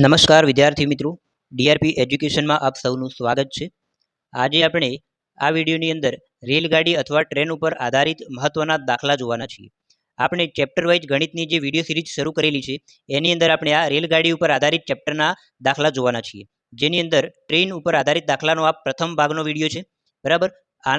નમસ્કાર વિદ્યાર્થી મિત્રો. ડીઆરપી એજ્યુકેશનમાં આપ સૌનું સ્વાગત છે. આજે આપણે આ વિડીયોની અંદર રેલગાડી અથવા ટ્રેન ઉપર આધારિત મહત્ત્વના દાખલા જોવાના છીએ. આપણે ચેપ્ટર વાઇઝ ગણિતની જે વીડિયો સિરીઝ શરૂ કરેલી છે, એની અંદર આપણે આ રેલગાડી ઉપર આધારિત ચેપ્ટરના દાખલા જોવાના છીએ. જેની અંદર ટ્રેન ઉપર આધારિત દાખલાનો આ પ્રથમ ભાગનો વીડિયો છે. બરાબર? આ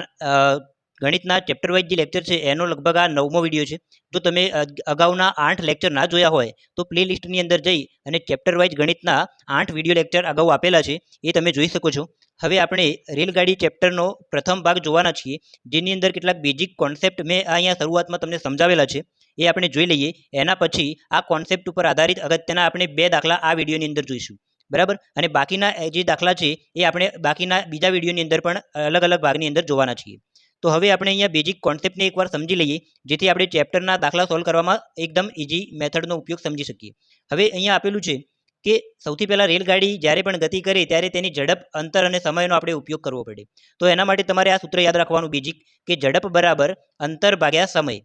ગણિતના ચેપ્ટર વાઇઝ જે લેક્ચર છે, એનો લગભગ આ નવમો વીડિયો છે. જો તમે અગાઉના આઠ લેક્ચર ના જોયા હોય, તો પ્લે લિસ્ટની અંદર જઈ અને ચેપ્ટર વાઇઝ ગણિતના આઠ વીડિયો લેક્ચર અગાઉ આપેલા છે, એ તમે જોઈ શકો છો. હવે આપણે રેલગાડી ચેપ્ટરનો પ્રથમ ભાગ જોવાના છીએ, જેની અંદર કેટલાક બેઝિક કોન્સેપ્ટ મેં અહીંયા શરૂઆતમાં તમને સમજાવેલા છે. એ આપણે જોઈ લઈએ. એના પછી આ કોન્સેપ્ટ ઉપર આધારિત અગત્યના આપણે બે દાખલા આ વિડીયોની અંદર જોઈશું. બરાબર? અને બાકીના, જે દાખલા છે, એ આપણે બાકીના બીજા વિડીયોની અંદર પણ અલગ અલગ ભાગની અંદર જોવાના છીએ. તો હવે આપણે અહીંયા બેઝિક કોન્સેપ્ટને એકવાર સમજી લઈએ, જેથી આપણે ચેપ્ટરના દાખલા સોલ્વ કરવામાં એકદમ ઇઝી મેથડનો ઉપયોગ સમજી શકીએ. હવે અહીંયા આપેલું છે કે સૌથી પહેલાં રેલગાડી જ્યારે પણ ગતિ કરે ત્યારે તેની ઝડપ, અંતર અને સમયનો આપણે ઉપયોગ કરવો પડે. તો એના માટે તમારે આ સૂત્ર યાદ રાખવાનું બેઝિક કે ઝડપ બરાબર અંતર ભાગ્યા સમય.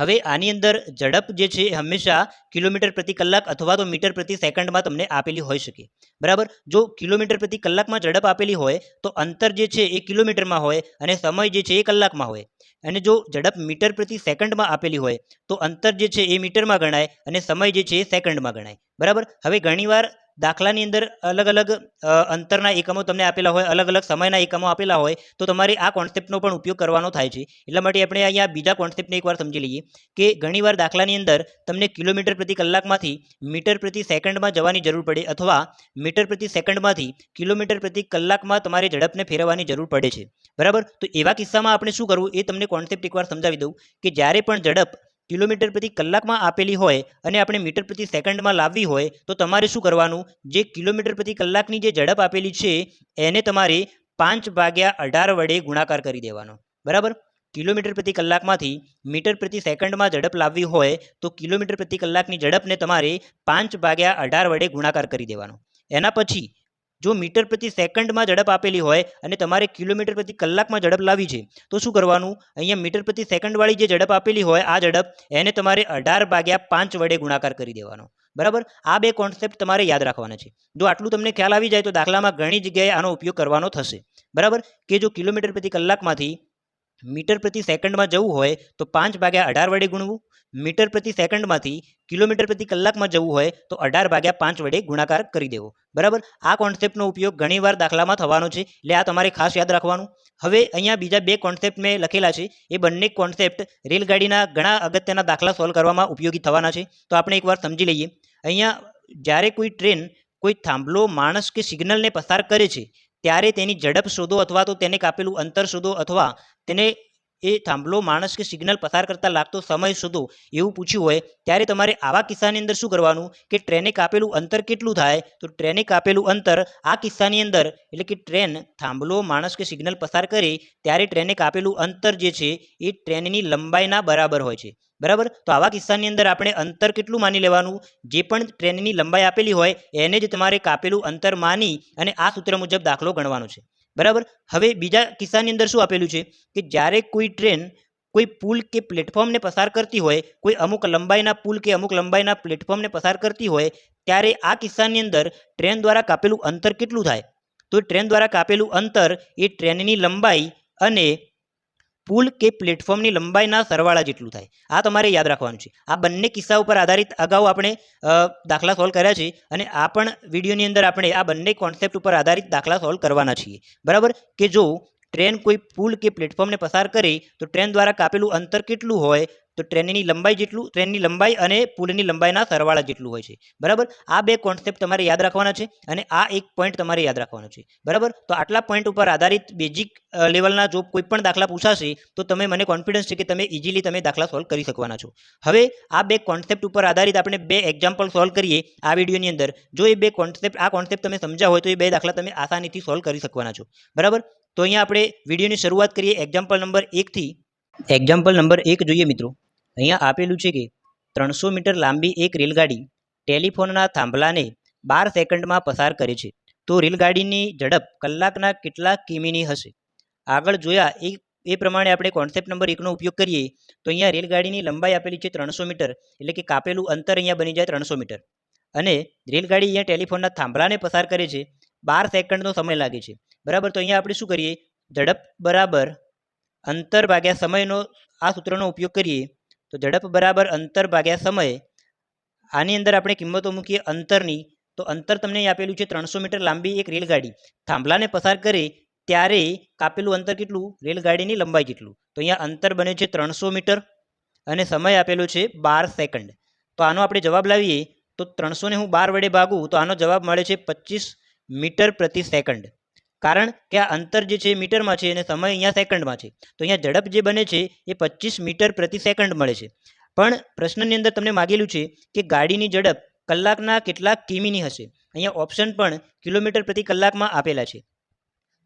હવે આની અંદર ઝડપ જે છે એ હંમેશા કિલોમીટર પ્રતિ કલાક અથવા તો મીટર પ્રતિ સેકન્ડમાં તમને આપેલી હોઈ શકે. બરાબર? જો કિલોમીટર પ્રતિ કલાકમાં ઝડપ આપેલી હોય, તો અંતર જે છે એ કિલોમીટરમાં હોય અને સમય જે છે એ કલાકમાં હોય. અને જો ઝડપ મીટર પ્રતિ સેકન્ડમાં આપેલી હોય, તો અંતર જે છે એ મીટરમાં ગણાય અને સમય જે છે એ સેકન્ડમાં ગણાય. બરાબર? હવે ઘણીવાર દાખલાની અંદર અલગ અલગ અંતરના એકમો તમને આપેલા હોય અલગ અલગ સમયના એકમો આપેલા હોય, તો તમારે આ કોન્સેપ્ટનો પણ ઉપયોગ કરવાનો થાય છે. એટલા માટે આપણે અહીંયા બીજા કોન્સેપ્ટને એકવાર સમજી લઈએ કે ઘણીવાર દાખલાની અંદર તમને કિલોમીટર પ્રતિ કલાકમાંથી મીટર પ્રતિ સેકન્ડમાં જવાની જરૂર પડે અથવા મીટર પ્રતિ સેકન્ડમાંથી કિલોમીટર પ્રતિ કલાકમાં તમારે ઝડપને ફેરવવાની જરૂર પડે છે. બરાબર? તો એવા કિસ્સામાં આપણે શું કરવું? એ તમને કોન્સેપ્ટ એકવાર સમજાવી દઉં કે જ્યારે પણ ઝડપ કિલોમીટર પ્રતિ કલાકમાં આપેલી હોય અને આપણે મીટર પ્રતિ સેકન્ડમાં લાવવી હોય, તો તમારે શું કરવાનું? જે કિલોમીટર પ્રતિ કલાકની જે ઝડપ આપેલી છે, એને તમારે પાંચ ભાગ્યા અઢાર વડે ગુણાકાર કરી દેવાનો. બરાબર? કિલોમીટર પ્રતિ કલાકમાંથી મીટર પ્રતિ સેકન્ડમાં ઝડપ લાવવી હોય, તો કિલોમીટર પ્રતિ કલાકની ઝડપને તમારે પાંચ ભાગ્યા અઢાર વડે ગુણાકાર કરી દેવાનો. એના પછી જો મીટર પ્રતિ સેકન્ડમાં ઝડપ આપેલી હોય અને તમારે કિલોમીટર પ્રતિ કલાકમાં ઝડપ લાવી છે, તો શું કરવાનું? અહીંયા મીટર પ્રતિ સેકન્ડવાળી જે ઝડપ આપેલી હોય, આ ઝડપ એને તમારે અઢાર ભાગ્યા પાંચ વડે ગુણાકાર કરી દેવાનો. બરાબર? આ બે કોન્સેપ્ટ તમારે યાદ રાખવાના છે. જો આટલું તમને ખ્યાલ આવી જાય, તો દાખલામાં ઘણી જગ્યાએ આનો ઉપયોગ કરવાનો થશે. બરાબર? કે જો કિલોમીટર પ્રતિ કલાકમાંથી મીટર પ્રતિ સેકન્ડમાં જવું હોય, તો પાંચ ભાગ્યા અઢાર વડે ગુણવું. મીટર પ્રતિ સેકન્ડમાંથી કિલોમીટર પ્રતિ કલાકમાં જવું હોય તો અઢાર ભાગ્યા પાંચ વડે ગુણાકાર કરી દેવો. બરાબર? આ કોન્સેપ્ટનો ઉપયોગ ઘણીવાર દાખલામાં થવાનો છે. એટલે આ તમારે ખાસ યાદ રાખવાનું. હવે અહીંયા બીજા બે કોન્સેપ્ટ મેં લખેલા છે. એ બંને કોન્સેપ્ટ રેલગાડીના ઘણા અગત્યના દાખલા સોલ્વ કરવામાં ઉપયોગી થવાના છે. તો આપણે એકવાર સમજી લઈએ. અહીંયા જ્યારે કોઈ ટ્રેન કોઈ થાંભલો, માણસ કે સિગ્નલને પસાર કરે છે, ત્યારે તેની ઝડપ શોધો અથવા તો તેને કાપેલું અંતર શોધો અથવા તેને એ થાંભલો માણસ કે સિગ્નલ પસાર કરતાં લાગતો સમય શોધો એવું પૂછ્યું હોય, ત્યારે તમારે આવા કિસ્સાની અંદર શું કરવાનું? કે ટ્રેને કાપેલું અંતર કેટલું થાય? તો ટ્રેને કાપેલું અંતર આ કિસ્સાની અંદર, એટલે કે ટ્રેન થાંભલો માણસ કે સિગ્નલ પસાર કરે, ત્યારે ટ્રેને કાપેલું અંતર જે છે, એ ટ્રેનની લંબાઈના બરાબર હોય છે. બરાબર? તો આવા કિસ્સાની અંદર આપણે અંતર કેટલું માની લેવાનું? જે પણ ટ્રેનની લંબાઈ આપેલી હોય, એને જ તમારે કાપેલું અંતર માની અને આ સૂત્ર મુજબ દાખલો ગણવાનો છે. બરાબર? હવે બીજા કિસ્સાની અંદર શું આપેલું છે? કે જ્યારે કોઈ ટ્રેન કોઈ પુલ કે પ્લેટફોર્મને પસાર કરતી હોય, કોઈ અમુક લંબાઈના પુલ કે અમુક લંબાઈના પ્લેટફોર્મને પસાર કરતી હોય, ત્યારે આ કિસ્સાની અંદર ટ્રેન દ્વારા કાપેલું અંતર કેટલું થાય? તો ટ્રેન દ્વારા કાપેલું અંતર એ ટ્રેનની લંબાઈ અને પુલ કે પ્લેટફોર્મની લંબાઈના સરવાળા જેટલું થાય. આ તમારે યાદ રાખવાનું છે. આ બંને કિસ્સા ઉપર આધારિત અગાઉ આપણે દાખલા સોલ્વ કર્યા છે અને આ પણ વિડીયોની અંદર આપણે આ બંને કોન્સેપ્ટ ઉપર આધારિત દાખલા સોલ્વ કરવાના છીએ. બરાબર? કે જો ટ્રેન કોઈ પુલ કે પ્લેટફોર્મને પસાર કરે, તો ટ્રેન દ્વારા કાપેલું અંતર કેટલું હોય? તો ટ્રેનની લંબાઈ જેટલું, ટ્રેનની લંબાઈ અને પુલની લંબાઈના સરવાળા જેટલું હોય છે. બરાબર? આ બે કોન્સેપ્ટ તમારે યાદ રાખવાના છે અને આ એક પોઈન્ટ તમારે યાદ રાખવાનો છે. બરાબર? તો આટલા પોઈન્ટ ઉપર આધારિત બેઝિક લેવલના જો કોઈ પણ દાખલા પૂછાશે, તો તમે મને કોન્ફિડન્સ છે કે તમે ઇઝીલી તમે દાખલા સોલ્વ કરી શકવાના છો. હવે આ બે કોન્સેપ્ટ ઉપર આધારિત આપણે બે એક્ઝામ્પલ સોલ્વ કરીએ આ વિડીયોની અંદર. જો એ બે કોન્સેપ્ટ આ કોન્સેપ્ટ તમે સમજ્યા હોય તો એ બે દાખલા તમે આસાનીથી સોલ્વ કરી શકવાના છો. બરાબર? તો અહીંયા આપણે વિડીયોની શરૂઆત કરીએ એક્ઝામ્પલ નંબર એકથી એક્ઝામ્પલ નંબર એક જોઈએ મિત્રો. અહીંયા આપેલું છે કે ત્રણસો મીટર લાંબી એક રેલગાડી ટેલિફોનના થાંભલાને બાર સેકન્ડમાં પસાર કરે છે. તો રેલગાડીની ઝડપ કલાકના કેટલા કિમીની હશે? આગળ જોયા એ એ પ્રમાણે આપણે કોન્સેપ્ટ નંબર એકનો ઉપયોગ કરીએ, તો અહીંયા રેલગાડીની લંબાઈ આપેલી છે ત્રણસો મીટર, એટલે કે કાપેલું અંતર અહીંયા બની જાય ત્રણસો મીટર. અને રેલગાડી અહીંયા ટેલિફોનના થાંભલાને પસાર કરે છે, બાર સેકન્ડનો સમય લાગે છે. બરાબર, તો અહીંયા આપણે શું કરીએ? ઝડપ બરાબર અંતર ભાગ્યા સમયનો આ સૂત્રનો ઉપયોગ કરીએ. તો ઝડપ બરાબર અંતર ભાગ્યા સમય આની અંદર આપણે કિંમતો મૂકીએ અંતરની, તો અંતર તમને આપેલું છે ત્રણસો મીટર લાંબી એક રેલગાડી. થાંભલાને પસાર કરે ત્યારે કાપેલું અંતર કેટલું? રેલગાડીની લંબાઈ કેટલું? તો અહીંયા અંતર બને છે ત્રણસો મીટર અને સમય આપેલો છે બાર સેકન્ડ. તો આનો આપણે જવાબ લાવીએ, તો ત્રણસોને હું બાર વડે ભાગું, તો આનો જવાબ મળે છે પચીસ મીટર પ્રતિ સેકન્ડ. કારણ કે આ અંતર જે છે મીટરમાં છે અને સમય અહીંયા સેકન્ડમાં છે. તો અહીંયા ઝડપ જે બને છે એ પચીસ મીટર પ્રતિ સેકન્ડ મળે છે. પણ પ્રશ્નની અંદર તમને માગેલું છે કે ગાડીની ઝડપ કલાકના કેટલાક કિમીની હશે. અહીંયા ઓપ્શન પણ કિલોમીટર પ્રતિ કલાકમાં આપેલા છે.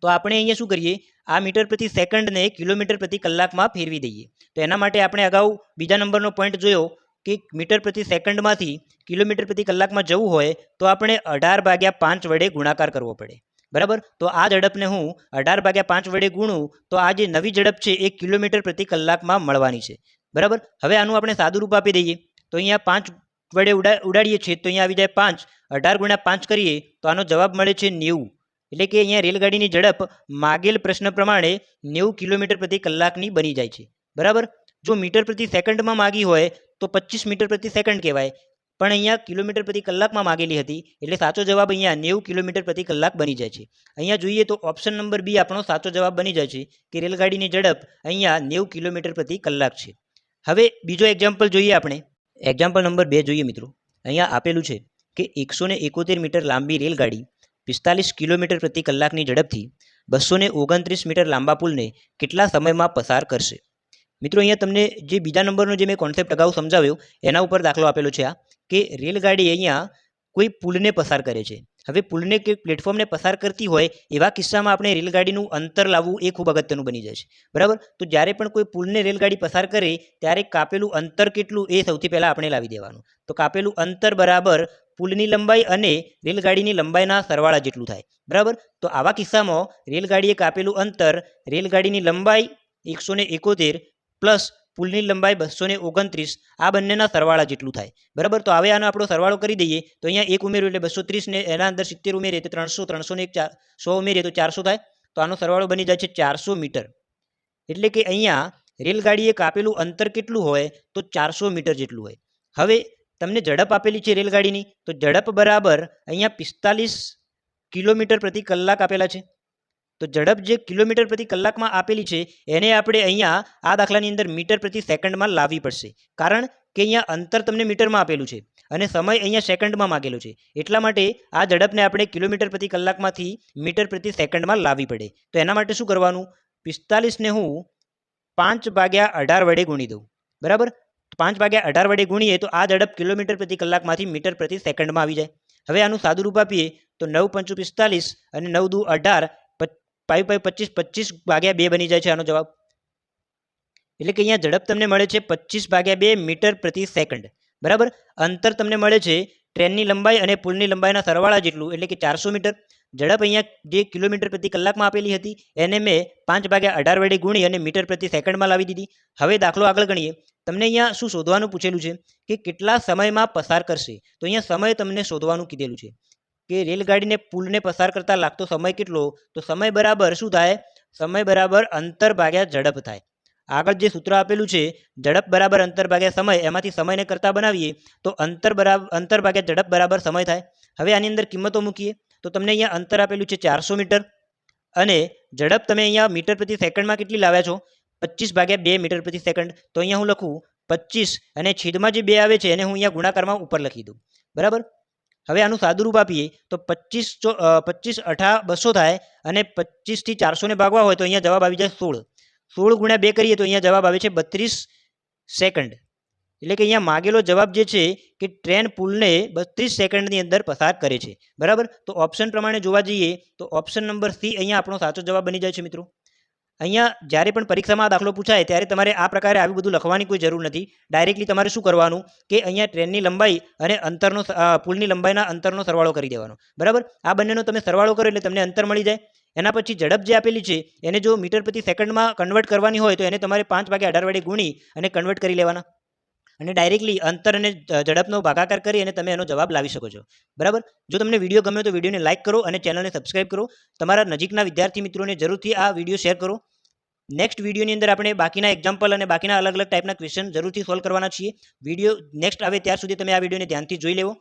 તો આપણે અહીંયા શું કરીએ? આ મીટર પ્રતિ સેકન્ડને કિલોમીટર પ્રતિ કલાકમાં ફેરવી દઈએ. તો એના માટે આપણે અગાઉ બીજા નંબરનો પોઈન્ટ જોયો કે મીટર પ્રતિ સેકન્ડમાંથી કિલોમીટર પ્રતિ કલાકમાં જવું હોય તો આપણે અઢાર ભાગ્યા પાંચ વડે ગુણાકાર કરવો પડે. બરાબર? તો આ ઝડપને હું અઢાર ભાગ્યા પાંચ વડે ગુણું, તો આ જે નવી ઝડપ છે એ કિલોમીટર પ્રતિ કલાકમાં મળવાની છે. બરાબર? હવે આનું આપણે સાદું રૂપ આપી દઈએ. તો અહીંયા પાંચ વડે ઉડા, ઉડાડીએ છીએ, તો અહીંયા આવી જાય પાંચ. અઢાર ગુણ્યા પાંચ કરીએ, તો આનો જવાબ મળે છે નેવું. એટલે કે અહીંયા રેલગાડીની ઝડપ માગેલ પ્રશ્ન પ્રમાણે નેવું કિલોમીટર પ્રતિ કલાકની બની જાય છે. બરાબર? જો મીટર પ્રતિ સેકન્ડમાં માગી હોય, તો પચીસ મીટર પ્રતિ સેકન્ડ કહેવાય. પણ અહીંયા કિલોમીટર પ્રતિ કલાકમાં માગેલી હતી. એટલે સાચો જવાબ અહીંયા નેવું કિલોમીટર પ્રતિ કલાક બની જાય છે. અહીંયા જોઈએ તો ઓપ્શન નંબર બી આપણો સાચો જવાબ બની જાય છે કે રેલગાડીની ઝડપ અહીંયા નેવું કિલોમીટર પ્રતિ કલાક છે. હવે બીજો એક્ઝામ્પલ જોઈએ આપણે. એક્ઝામ્પલ નંબર બે જોઈએ મિત્રો. અહીંયા આપેલું છે કે એકસો એકોતેર મીટર લાંબી રેલગાડી પિસ્તાલીસ કિલોમીટર પ્રતિ કલાકની ઝડપથી બસો ઓગણત્રીસ મીટર લાંબા પુલને કેટલા સમયમાં પસાર કરશે? મિત્રો અહીંયા તમને જે બીજા નંબરનો જે મેં કોન્સેપ્ટ અગાઉ સમજાવ્યો, એના ઉપર દાખલો આપેલો છે આ. કે રેલગાડી અહીંયા કોઈ પુલને પસાર કરે છે. હવે પુલને કે પ્લેટફોર્મને પસાર કરતી હોય એવા કિસ્સામાં આપણે રેલગાડીનું અંતર લાવવું એ ખૂબ અગત્યનું બની જાય છે. બરાબર? તો જ્યારે પણ કોઈ પુલને રેલગાડી પસાર કરે, ત્યારે કાપેલું અંતર કેટલું એ સૌથી પહેલાં આપણે લાવી દેવાનું. તો કાપેલું અંતર બરાબર પુલની લંબાઈ અને રેલગાડીની લંબાઈના સરવાળા જેટલું થાય. બરાબર? તો આવા કિસ્સામાં રેલગાડીએ કાપેલું અંતર, રેલગાડીની લંબાઈ એકસો પ્લસ પુલની લંબાઈ બસો ઓગણત્રીસ, આ બંનેના સરવાળા જેટલું થાય. બરાબર? તો હવે આનો આપણો સરવાળો કરી દઈએ. તો અહીંયા એક ઉમેર્યું એટલે બસો ત્રીસને એના અંદર સિત્તેર ઉમેરીએ તો ત્રણસો ત્રણસો એક ચાર, સો ઉમેરીએ તો ચારસો થાય. તો આનો સરવાળો બની જાય છે ચારસો મીટર. એટલે કે અહીંયા રેલગાડીએ કાપેલું અંતર કેટલું હોય? તો ચારસો મીટર જેટલું હોય. હવે તમને ઝડપ આપેલી છે રેલગાડીની. તો ઝડપ બરાબર અહીંયા પિસ્તાલીસ કિલોમીટર પ્રતિ કલાક આપેલા છે. તો ઝડપ જે કિલોમીટર પ્રતિ કલાકમાં આપેલી છે, એને આપણે અહીંયા આ દાખલાની અંદર મીટર પ્રતિ સેકન્ડમાં લાવવી પડશે. કારણ કે અહીંયા અંતર તમને મીટરમાં આપેલું છે અને સમય અહીંયા સેકન્ડમાં માગેલો છે. એટલા માટે આ ઝડપને આપણે કિલોમીટર પ્રતિ કલાકમાંથી મીટર પ્રતિ સેકન્ડમાં લાવવી પડે. તો એના માટે શું કરવાનું? પિસ્તાલીસને હું પાંચ ભાગ્યા અઢાર વડે ગુણી દઉં. બરાબર? પાંચ ભાગ્યા અઢાર વડે ગુણીએ તો આ ઝડપ કિલોમીટર પ્રતિ કલાકમાંથી મીટર પ્રતિ સેકન્ડમાં આવી જાય. હવે આનું સાદું રૂપ આપીએ તો નવ પંચું પિસ્તાલીસ અને નવ દુ અઢાર પાઈ પાઈ પચીસ પચીસ ભાગ્યા બે બની જાય છે આનો જવાબ. એટલે કે અહીંયા ઝડપ તમને મળે છે પચીસ ભાગ્યા બે મીટર પ્રતિ સેકન્ડ. બરાબર? અંતર તમને મળે છે ટ્રેનની લંબાઈ અને પુલની લંબાઈના સરવાળા જેટલું, એટલે કે ચારસો મીટર. ઝડપ અહીંયા જે કિલોમીટર પ્રતિ કલાકમાં આપેલી હતી, એને મેં પાંચ ભાગ્યા અઢાર વડે ગુણી અને મીટર પ્રતિ સેકન્ડમાં લાવી દીધી. હવે દાખલો આગળ ગણીએ. તમને અહીંયા શું શોધવાનું પૂછેલું છે કે કેટલા સમયમાં પસાર કરશે? તો અહીંયા સમય તમને શોધવાનું કીધેલું છે. કે રેલગાડીને પુલને પસાર કરતાં લાગતો સમય કેટલો? તો સમય બરાબર શું થાય? સમય બરાબર અંતર ભાગ્યા ઝડપ થાય. આગળ જે સૂત્ર આપેલું છે, ઝડપ બરાબર અંતર ભાગ્યા સમય, એમાંથી સમયને કરતા બનાવીએ, તો અંતર બરાબર અંતર ભાગ્યા ઝડપ બરાબર સમય થાય. હવે આની અંદર કિંમતો મૂકીએ. તો તમને અહીંયા અંતર આપેલું છે ચારસો મીટર. અને ઝડપ તમે અહીંયા મીટર પ્રતિ સેકન્ડમાં કેટલી લાવ્યા છો? પચીસ ભાગ્યા બે મીટર પ્રતિ સેકન્ડ. તો અહીંયા હું લખું પચીસ અને છેદમાં જે બે આવે છે, એને હું અહીંયા ગુણાકારમાં ઉપર લખી દઉં. બરાબર? હવે આનું સાદુરૂપ આપીએ તો પચીસ ચો પચીસ અઠા બસો થાય અને પચીસથી ચારસોને ભાગવા હોય તો અહીંયા જવાબ આવી જાય સોળ. સોળ ગુણ્યા બે કરીએ તો અહીંયા જવાબ આવે છે બત્રીસ સેકન્ડ. એટલે કે અહીંયા માગેલો જવાબ જે છે કે ટ્રેન પુલને બત્રીસ સેકન્ડની અંદર પસાર કરે છે. બરાબર? તો ઓપ્શન પ્રમાણે જોવા જઈએ તો ઓપ્શન નંબર સી અહીંયા આપણો સાચો જવાબ બની જાય છે મિત્રો. અહીંયા જ્યારે પણ પરીક્ષામાં દાખલો પૂછાય, ત્યારે તમારે આ પ્રકારે આવી બધું લખવાની કોઈ જરૂર નથી. ડાયરેક્ટલી તમારે શું કરવાનું? કે અહીંયા ટ્રેનની લંબાઈ અને અંતરનો પુલની લંબાઈના અંતરનો સરવાળો કરી દેવાનો. બરાબર? આ બંનેનો તમે સરવાળો કરો એટલે તમને અંતર મળી જાય. એના પછી ઝડપ જે આપેલી છે, એને જો મીટર પ્રતિ સેકન્ડમાં કન્વર્ટ કરવાની હોય તો એને તમારે પાંચ વાગે અઢાર વડે ગુણી અને કન્વર્ટ કરી લેવાના. અને ડાયરેક્ટલી અંતર અને ઝડપનો ભાગાકાર કરી અને તમે એનો જવાબ લાવી શકો છો. બરાબર? જો તમને વીડિયો ગમ્યો તો વિડીયોને લાઇક કરો અને ચેનલને સબસ્ક્રાઇબ કરો. તમારા નજીકના વિદ્યાર્થી મિત્રોને જરૂરથી આ વીડિયો શેર કરો. નેક્સ્ટ વિડીયોની અંદર આપણે બાકીના એક્ઝામ્પલ અને બાકીના અલગ અલગ ટાઈપના ક્વેશ્ચન જરૂરથી સોલ્વ કરવાના છીએ. વીડિયો નેક્સ્ટ આવે ત્યાર સુધી તમે આ વિડીયોને ધ્યાનથી જોઈ લેવો.